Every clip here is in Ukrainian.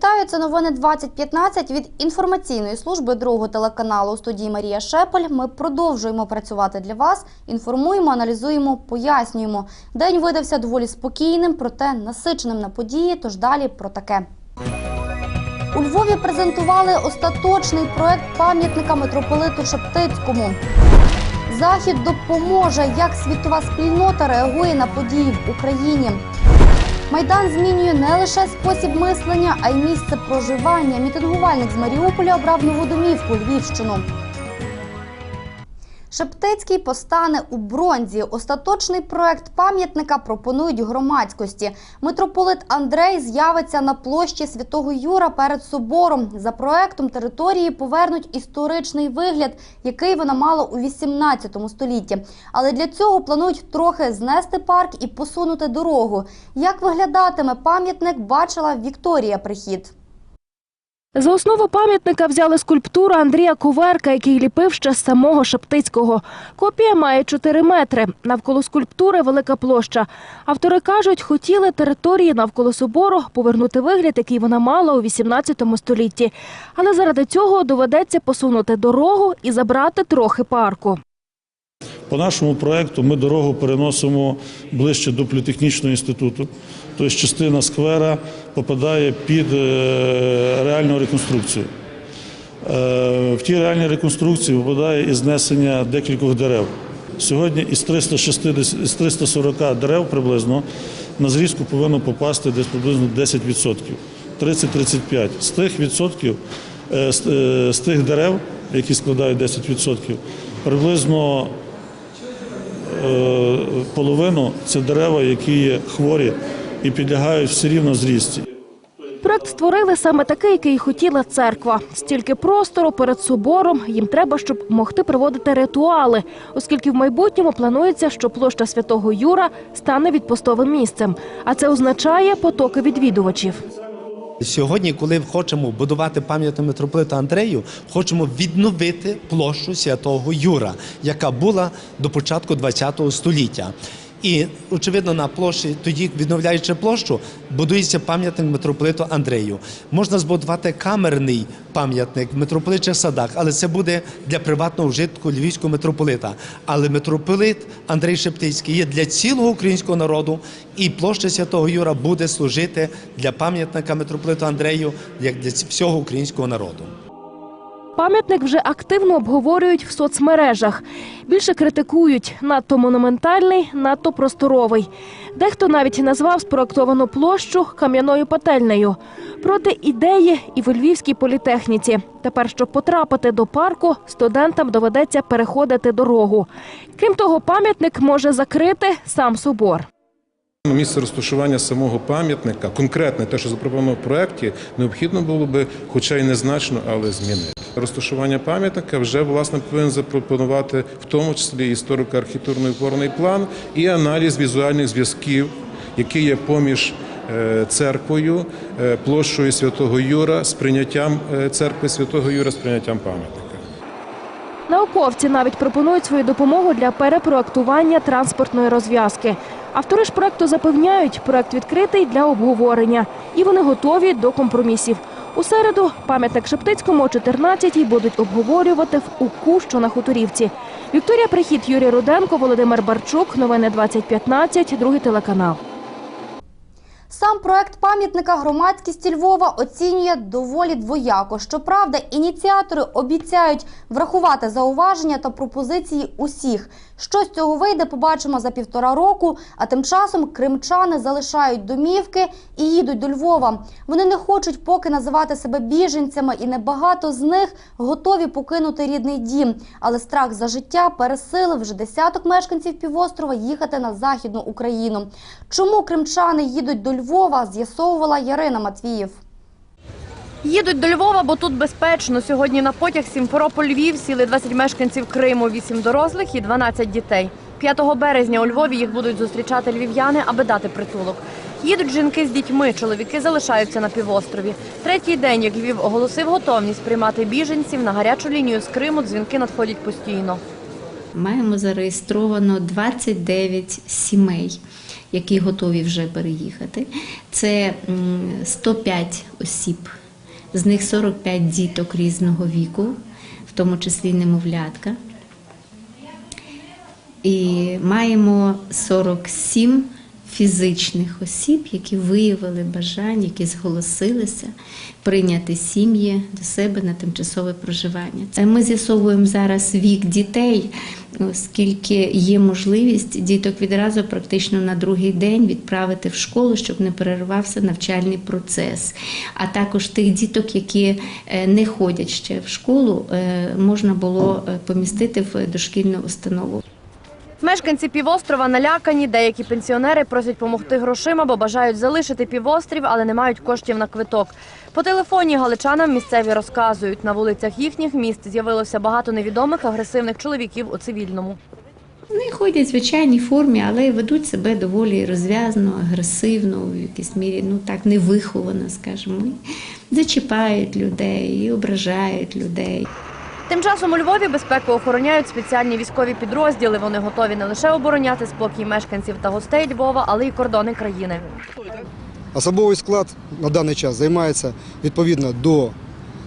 Вітаю, це новини 2015 від інформаційної служби другого телеканалу у студії Марія Шепель. Ми продовжуємо працювати для вас. Інформуємо, аналізуємо, пояснюємо. День видався доволі спокійним, проте насиченим на події. Тож далі про таке. У Львові презентували остаточний проект пам'ятника митрополиту Шептицькому. Захід допоможе, як світова спільнота реагує на події в Україні. Майдан змінює не лише спосіб мислення, а й місце проживання. Мітингувальник з Маріуполя обрав нову домівку Львівщину. Шептицький постане у бронзі. Остаточний проект пам'ятника пропонують громадськості. Митрополит Андрей з'явиться на площі Святого Юра перед собором. За проектом території повернуть історичний вигляд, який вона мала у 18 столітті. Але для цього планують трохи знести парк і посунути дорогу. Як виглядатиме пам'ятник, бачила Вікторія Прихід. За основу пам'ятника взяли скульптуру Андрія Коверка, який ліпив ще з самого Шептицького. Копія має 4 метри. Навколо скульптури велика площа. Автори кажуть, хотіли території навколо собору повернути вигляд, який вона мала у 18 столітті. Але заради цього доведеться посунути дорогу і забрати трохи парку. По нашому проекту ми дорогу переносимо ближче до політехнічного інституту. Тобто частина сквера попадає під е, реальну реконструкцію. Е, В тій реальній реконструкції попадає і знесення декількох дерев. Сьогодні із 360, із 340 дерев приблизно на зрізку повинно попасти десь приблизно 10%, 30-35%. З тих відсотків, е, з, тих дерев, які складають 10%, приблизно половину це дерева, які є хворі і підлягають все рівно зрізці. Проект створили саме такий, який хотіла церква. Стільки простору перед собором їм треба, щоб могти проводити ритуали, оскільки в майбутньому планується, що площа святого Юра стане відпустовим місцем. А це означає потоки відвідувачів. Сьогодні, коли хочемо будувати пам'ятник митрополита Андрею, хочемо відновити площу святого Юра, яка була до початку ХХ століття. І очевидно, на площі, тоді відновляючи площу, будується пам'ятник митрополиту Андрею. Можна збудувати камерний пам'ятник в митрополичих садах, але це буде для приватного вжитку львівського митрополита. Але митрополит Андрей Шептицький є для цілого українського народу, і площа святого Юра буде служити для пам'ятника митрополиту Андрею як для всього українського народу. Пам'ятник вже активно обговорюють в соцмережах. Більше критикують надто монументальний, надто просторовий. Дехто навіть назвав спроектовану площу кам'яною пательнею. Проти ідеї і в Львівській політехніці. Тепер, щоб потрапити до парку, студентам доведеться переходити дорогу. Крім того, пам'ятник може закрити сам собор. Місце розташування самого пам'ятника, конкретне те, що запропоновано в проєкті, необхідно було би, хоча й незначно, але змінити. Розташування пам'ятника вже власне повинен запропонувати в тому числі історико-архітектурний опорний план і аналіз візуальних зв'язків, які є поміж е, церквою, е, площою Святого Юра, з прийняттям е, церкви Святого Юра, з прийняттям пам'ятника. Науковці навіть пропонують свою допомогу для перепроектування транспортної розв'язки. Автори ж проекту запевняють, проект відкритий для обговорення, і вони готові до компромісів. У середу пам'ятник Шептицькому о 14-й будуть обговорювати в УКУ, що на Хуторівці. Вікторія Прихід, Юрій Руденко, Володимир Барчук. Новини 2015, другий телеканал. Сам проект пам'ятника громадськість Львова оцінює доволі двояко. Щоправда, ініціатори обіцяють врахувати зауваження та пропозиції усіх. Що з цього вийде, побачимо за півтора року. А тим часом кримчани залишають домівки і їдуть до Львова. Вони не хочуть поки називати себе біженцями, і небагато з них готові покинути рідний дім. Але страх за життя пересилив вже десяток мешканців півострова їхати на західну Україну. Чому кримчани їдуть до Львова, з'ясовувала Ярина Матвіїв. Їдуть до Львова, бо тут безпечно. Сьогодні на потяг Сімферополь-Львів сіли 20 мешканців Криму, 8 дорослих і 12 дітей. 5 березня у Львові їх будуть зустрічати львів'яни, аби дати притулок. Їдуть жінки з дітьми, чоловіки залишаються на півострові. Третій день, як Львів оголосив готовність приймати біженців на гарячу лінію з Криму, дзвінки надходять постійно. Маємо зареєстровано 29 сімей. які готові вже переїхати. Це 105 осіб, з них 45 діток різного віку, в тому числі немовлятка. І маємо 47 фізичних осіб, які виявили бажання, які зголосилися прийняти сім'ї до себе на тимчасове проживання. Ми з'ясовуємо зараз вік дітей, оскільки є можливість діток відразу практично на другий день відправити в школу, щоб не перервався навчальний процес. А також тих діток, які е, не ходять ще в школу, е, можна було е, помістити в дошкільну установу. Мешканці півострова налякані. Деякі пенсіонери просять допомогти грошима, бо бажають залишити півострів, але не мають коштів на квиток. По телефоні галичанам місцеві розказують, на вулицях їхніх міст з'явилося багато невідомих агресивних чоловіків у цивільному. Вони ходять в звичайній формі, але ведуть себе доволі розв'язно, агресивно, в якійсь мірі, ну так, невиховано, скажімо. Зачіпають людей і ображають людей. Тим часом у Львові безпеку охороняють спеціальні військові підрозділи. Вони готові не лише обороняти спокій мешканців та гостей Львова, але й кордони країни. Особовий склад на даний час займається відповідно до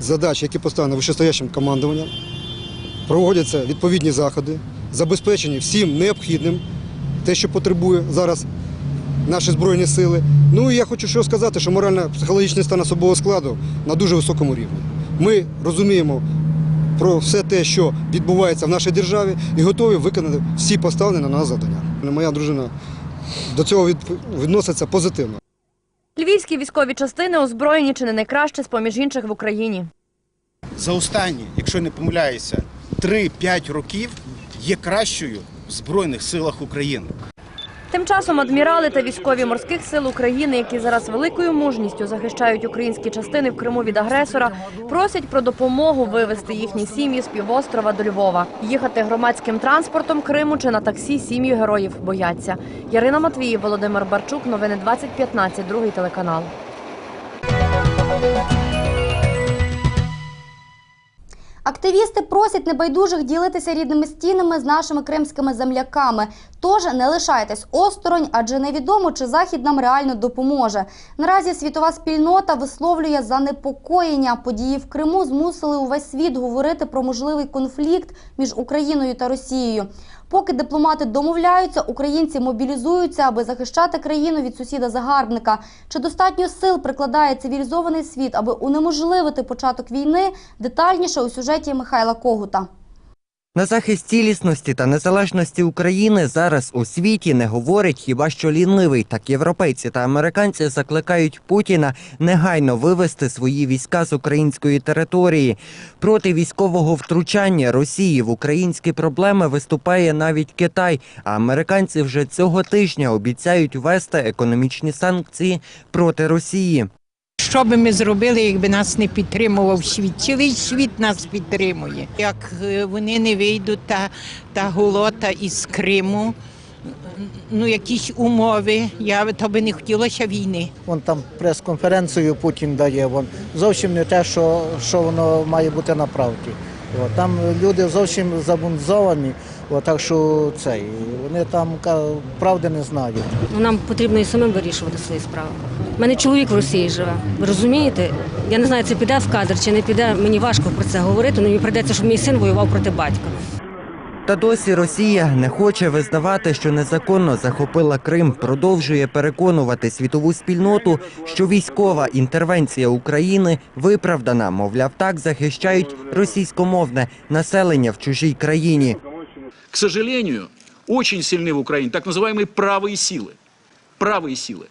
задач, які поставлені вищестоящим командуванням. Проводяться відповідні заходи, забезпечені всім необхідним, те, що потребує зараз наші збройні сили. Ну і я хочу що сказати, що морально-психологічний стан особового складу на дуже високому рівні. Ми розуміємо про все те, що відбувається в нашій державі, і готові виконати всі поставлені на нас завдання. Моя дружина до цього відноситься позитивно. Львівські військові частини озброєні чи не найкраще з поміж інших в Україні. за останні, якщо не помиляюся, 3-5 років є кращою в Збройних силах України. Тим часом адмірали та військові морських сил України, які зараз великою мужністю захищають українські частини в Криму від агресора, просять про допомогу вивезти їхні сім'ї з півострова до Львова. Їхати громадським транспортом Криму чи на таксі сім'ї героїв бояться. Ярина Матвіїв, Володимир Барчук. Новини 2015, другий телеканал. Активісти просять небайдужих ділитися рідними стінами з нашими кримськими земляками. Тож не лишайтесь осторонь, адже невідомо, чи захід нам реально допоможе. Наразі світова спільнота висловлює занепокоєння. Події в Криму змусили увесь світ говорити про можливий конфлікт між Україною та Росією. Поки дипломати домовляються, українці мобілізуються, аби захищати країну від сусіда-загарбника. Чи достатньо сил прикладає цивілізований світ, аби унеможливити початок війни? Детальніше у сюжеті Михайла Когута. На захист цілісності та незалежності України зараз у світі не говорить хіба що лінивий. Так європейці та американці закликають Путіна негайно вивести свої війська з української території. Проти військового втручання Росії в українські проблеми виступає навіть Китай. А американці вже цього тижня обіцяють ввести економічні санкції проти Росії. Що би ми зробили, якби нас не підтримував світ? Цілий світ нас підтримує. Як е, вони не вийдуть та, та голота із Криму, ну якісь умови, я то би не хотілося війни. Вон там прес-конференцію Путін дає. Вон зовсім не те, що, що воно має бути на правді. От, там люди зовсім забунзовані, от, так що цей, вони там правди не знають. Нам потрібно і самим вирішувати свої справи. У мене чоловік в Росії живе. Ви розумієте? Я не знаю, це піде в кадр чи не піде. Мені важко про це говорити, але мені прийдеться, щоб мій син воював проти батька. Та досі Росія не хоче визнавати, що незаконно захопила Крим, продовжує переконувати світову спільноту, що військова інтервенція України виправдана. Мовляв, так захищають російськомовне населення в чужій країні. к сожалению, очень сильны в Украине так называемые правые силы. Правые силы,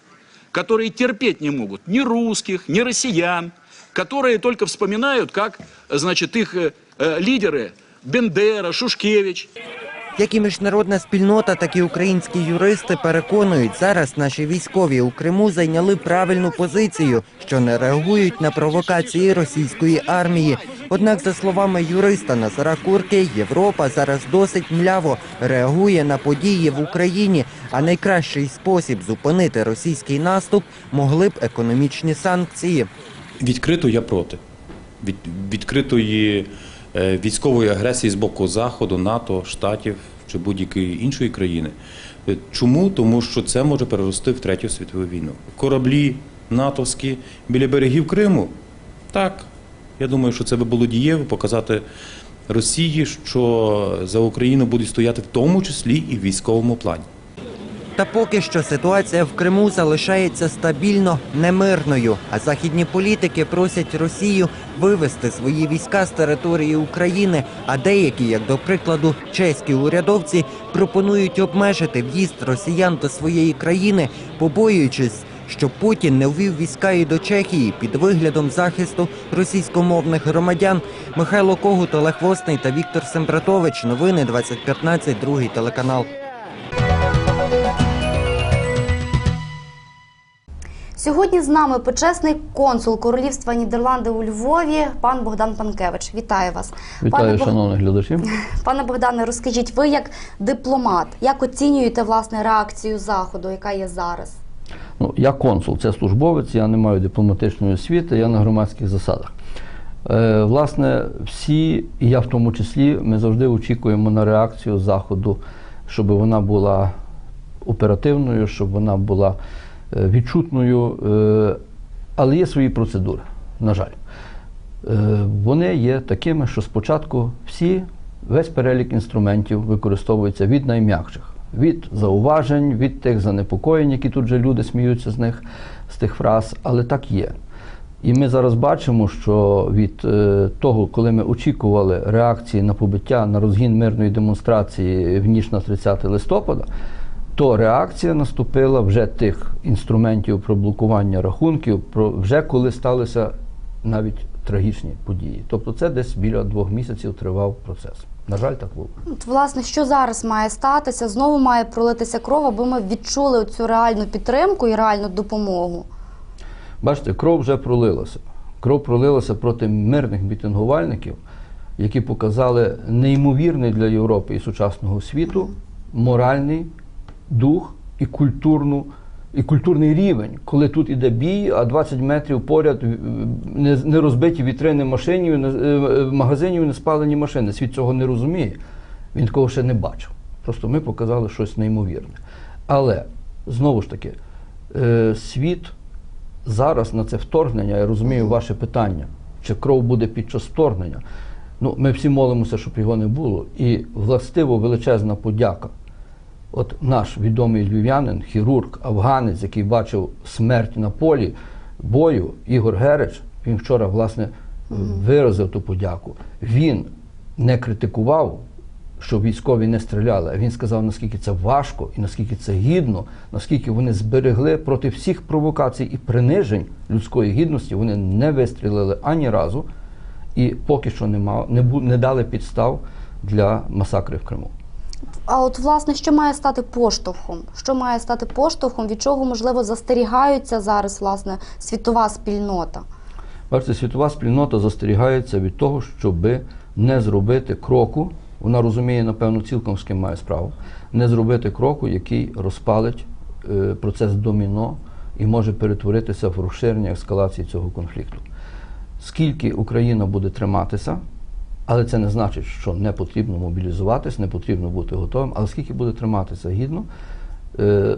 которые терпеть не могут ни русских, ни россиян, которые только вспоминают, как, значит, их э, э, лидеры Бендера, Шушкевич, Як і міжнародна спільнота, так і українські юристи переконують, зараз наші військові у Криму зайняли правильну позицію, що не реагують на провокації російської армії. Однак, за словами юриста Назара Курки, Європа зараз досить мляво реагує на події в Україні. А найкращий спосіб зупинити російський наступ могли б економічні санкції. Відкрито я проти. Від, відкритої військової агресії з боку Заходу, НАТО, Штатів, чи будь-якої іншої країни. Е, Чому? Тому що це може перерости в третю світову війну. Кораблі натовські біля берегів Криму. Так, я думаю, що це би було дієво показати Росії, що за Україну будуть стояти в тому числі і в військовому плані. Та поки що ситуація в Криму залишається стабільно немирною, а західні політики просять Росію вивести свої війська з території України. А деякі, як до прикладу, чеські урядовці, пропонують обмежити в'їзд росіян до своєї країни, побоюючись, що Путін не ввів війська і до Чехії під виглядом захисту російськомовних громадян. Михайло Когут, Олег Восний та Віктор Сембратович. Новини 2015, другий телеканал. Сьогодні з нами почесний консул Королівства Нідерланди у Львові, пан Богдан Панкевич. Вітаю вас. Вітаю, Бог- шановних глядачів. Пане Богдане, розкажіть, ви як дипломат, як оцінюєте власне реакцію Заходу, яка є зараз? Ну, я консул, це службовець, я не маю дипломатичної освіти, я на громадських засадах. Е, власне, всі, і я в тому числі, ми завжди очікуємо на реакцію Заходу, щоб вона була оперативною, щоб вона була відчутною. Е, але є свої процедури, на жаль. Е, Вони є такими, що спочатку всі, весь перелік інструментів використовується від найм'якших, від зауважень, від тих занепокоєнь, які тут же люди сміються з них, з тих фраз, але так є. І ми зараз бачимо, що від е, того, коли ми очікували реакції на побиття на розгін мирної демонстрації в ніч на 30 листопада, то реакція наступила вже тих інструментів про блокування рахунків, про вже коли сталися навіть трагічні події. Тобто це десь біля двох місяців тривав процес. На жаль, так було. От, власне, що зараз має статися? Знову має пролитися кров, аби ми відчули цю реальну підтримку і реальну допомогу. Бачите, кров вже пролилася. Кров пролилася проти мирних мітингувальників, які показали неймовірний для Європи і сучасного світу моральний дух і культурну. І культурний рівень, коли тут іде бій, а 20 метрів поряд е, не, розбиті вітрини машинів, е, е, магазинів, не спалені машини. Світ цього не розуміє. Він такого ще не бачив. Просто ми показали щось неймовірне. Але знову ж таки, світ зараз на це вторгнення, я розумію ваше питання, чи кров буде під час вторгнення. Ну, ми всі молимося, щоб його не було. І властиво величезна подяка. От наш відомий львів'янин, хірург, афганець, який бачив смерть на полі бою, Ігор Герич, він вчора, власне, виразив ту подяку. Він не критикував, що військові не стріляли, а він сказав, наскільки це важко і наскільки це гідно, наскільки вони зберегли проти всіх провокацій і принижень людської гідності, вони не вистрілили ані разу і поки що не, мав, не, бу- не дали підстав для масакри в Криму. А от власне, що має стати поштовхом? Що має стати поштовхом, від чого можливо застерігаються зараз власне світова спільнота? Бачите, світова спільнота застерігається від того, щоб не зробити кроку. Вона розуміє, напевно, цілком з ким має справу, не зробити кроку, який розпалить е, процес доміно і може перетворитися в розширення ескалації цього конфлікту. Скільки Україна буде триматися, але це не значить, що не потрібно мобілізуватись, не потрібно бути готовим, але скільки буде триматися гідно, е,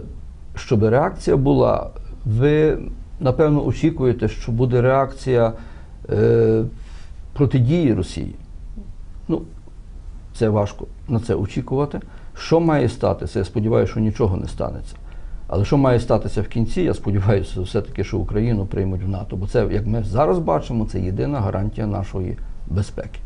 щоб реакція була, ви напевно очікуєте, що буде реакція е, протидії Росії. Ну, це важко на це очікувати. Що має статися? Я сподіваюся, що нічого не станеться. Але що має статися в кінці, я сподіваюся, все-таки, що Україну приймуть в НАТО. Бо це, як ми зараз бачимо, це єдина гарантія нашої безпеки.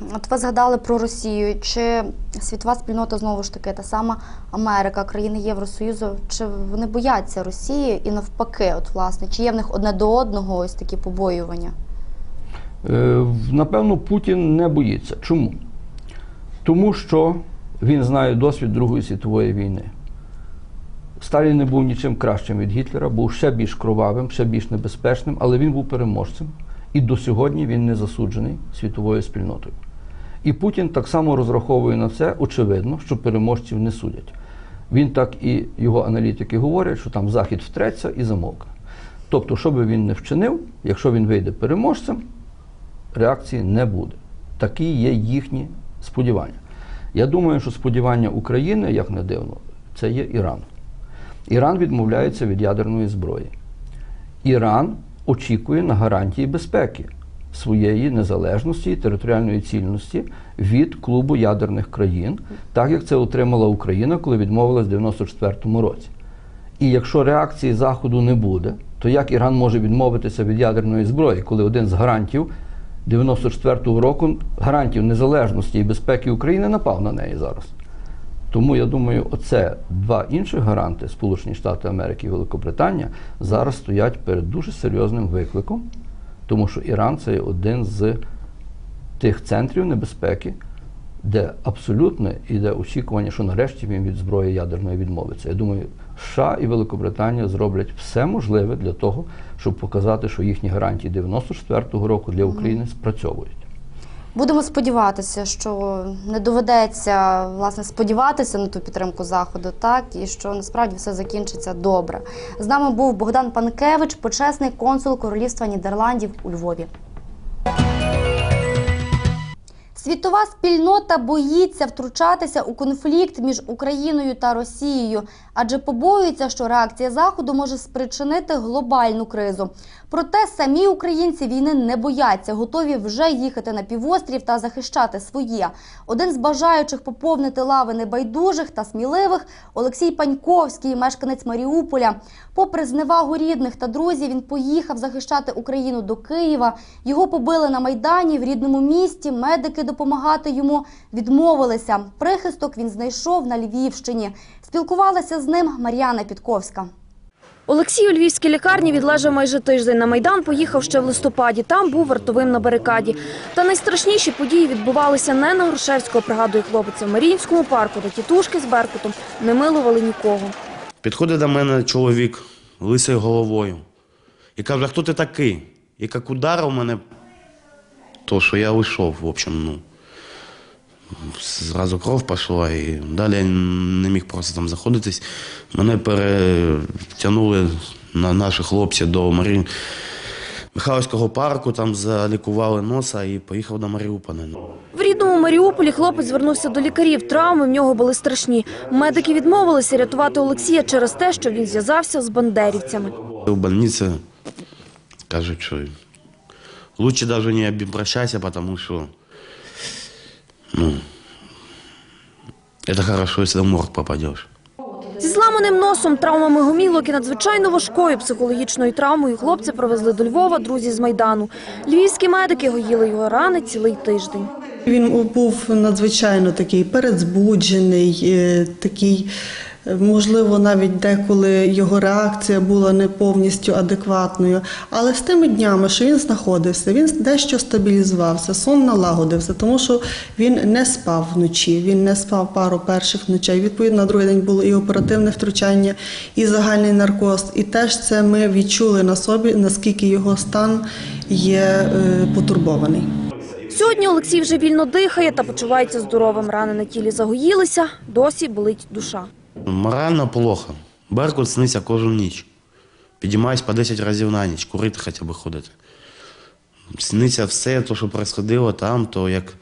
От ви згадали про Росію. Чи світова спільнота знову ж таки та сама Америка, країни Євросоюзу, чи вони бояться Росії і навпаки, от власне, чи є в них одне до одного ось такі побоювання? Е, Напевно, Путін не боїться. Чому? Тому що він знає досвід Другої світової війни. Сталін не був нічим кращим від Гітлера, був ще більш кровавим, ще більш небезпечним, але він був переможцем. І до сьогодні він не засуджений світовою спільнотою. І Путін так само розраховує на це, очевидно, що переможців не судять. Він так і його аналітики говорять, що там Захід втреться і замовкне. Тобто, що би він не вчинив, якщо він вийде переможцем, реакції не буде. Такі є їхні сподівання. Я думаю, що сподівання України, як не дивно, це є Іран. Іран відмовляється від ядерної зброї. Іран очікує на гарантії безпеки своєї незалежності і територіальної цільності від клубу ядерних країн, так як це отримала Україна, коли відмовилась в 94-му році. І якщо реакції Заходу не буде, то як Іран може відмовитися від ядерної зброї, коли один з гарантів 94-го року гарантів незалежності і безпеки України напав на неї зараз? Тому я думаю, оце два інших гаранти Сполучені Штати Америки і Великобританія зараз стоять перед дуже серйозним викликом, тому що Іран це один з тих центрів небезпеки, де абсолютно іде очікування, що нарешті він від зброї ядерної відмовиться. Я думаю, США і Великобританія зроблять все можливе для того, щоб показати, що їхні гарантії 94-го року для України спрацьовують. Будемо сподіватися, що не доведеться власне сподіватися на ту підтримку заходу, так і що насправді все закінчиться добре. З нами був Богдан Панкевич, почесний консул Королівства Нідерландів у Львові. Світова спільнота боїться втручатися у конфлікт між Україною та Росією, адже побоюється, що реакція Заходу може спричинити глобальну кризу. Проте самі українці війни не бояться, готові вже їхати на півострів та захищати своє. Один з бажаючих поповнити лави небайдужих та сміливих Олексій Паньковський, мешканець Маріуполя. Попри зневагу рідних та друзів, він поїхав захищати Україну до Києва. Його побили на майдані в рідному місті. Медики допомагати йому відмовилися. Прихисток він знайшов на Львівщині. Спілкувалася з ним Мар'яна Підковська. Олексій у львівській лікарні відлежав майже тиждень. На Майдан поїхав ще в листопаді. Там був вартовим на барикаді. Та найстрашніші події відбувалися не на Грушевського, пригадує хлопець, в Маріїнському парку, де тітушки з Беркутом не милували нікого. Підходить до мене чоловік лисою головою і каже, хто ти такий? І як ударив мене, то що я вийшов, в общем, ну. Зразу кров пішла і далі я не міг просто там заходитись. Мене перетягнули на наші хлопці до Марі... Михайлівського парку, там залікували носа і поїхав до Маріуполя. В рідному Маріуполі хлопець звернувся до лікарів. Травми в нього були страшні. Медики відмовилися рятувати Олексія через те, що він зв'язався з бандерівцями. В больнице кажуть, що лучше даже не обращайся, потому что ну, это хорошо, если в морг попадешь. Зі зламаним носом, травмами гомілок і надзвичайно важкою психологічною травмою хлопця привезли до Львова друзі з Майдану. Львівські медики гоїли його рани цілий тиждень. Він був надзвичайно такий передзбуджений, е, такий, можливо, навіть деколи його реакція була не повністю адекватною. Але з тими днями, що він знаходився, він дещо стабілізувався, сон налагодився, тому що він не спав вночі, він не спав пару перших ночей. Відповідно, на другий день було і оперативне втручання, і загальний наркоз. І теж це ми відчули на собі, наскільки його стан є е, потурбований. Сьогодні Олексій вже вільно дихає та почувається здоровим. Рани на тілі загоїлися, досі болить душа. Морально плохо. Беркут сниться кожну ніч. Підіймаюсь по 10 разів на ніч, курити хоча б ходити. Сниться все, те, що происходило там, то як,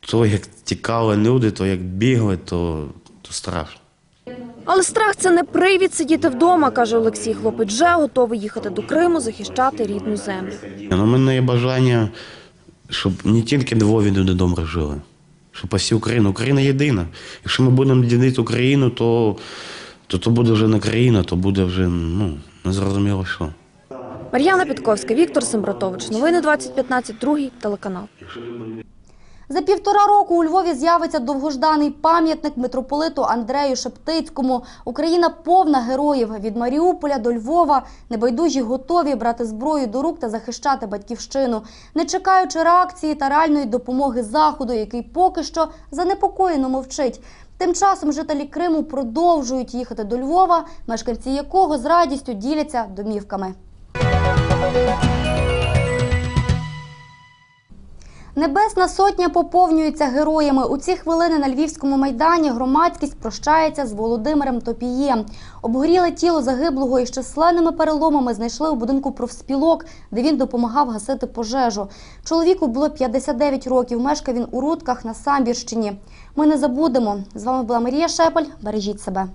то як тікали люди, то як бігли, то, то страшно. Але страх це не привід сидіти вдома, каже Олексій. Хлопець вже готовий їхати до Криму, захищати рідну землю. Ну, У мене є бажання, щоб не тільки Львові люди добре жили, щоб пасі Україну. Україна єдина. Якщо ми будемо ділити Україну, то, то, то буде вже не країна, то буде вже ну, незрозуміло що. Мар'яна Підковська, Віктор Сембратович. Новини 2015, другий телеканал. За півтора року у Львові з'явиться довгожданий пам'ятник митрополиту Андрею Шептицькому. Україна повна героїв від Маріуполя до Львова. Небайдужі готові брати зброю до рук та захищати батьківщину, не чекаючи реакції та реальної допомоги заходу, який поки що занепокоєно мовчить. Тим часом жителі Криму продовжують їхати до Львова, мешканці якого з радістю діляться домівками. Небесна сотня поповнюється героями. У ці хвилини на Львівському майдані громадськість прощається з Володимиром Топієм. Обгоріле тіло загиблого із численними переломами знайшли у будинку профспілок, де він допомагав гасити пожежу. Чоловіку було 59 років. Мешкав він у Рудках на Самбірщині. Ми не забудемо. З вами була Марія Шепель. Бережіть себе.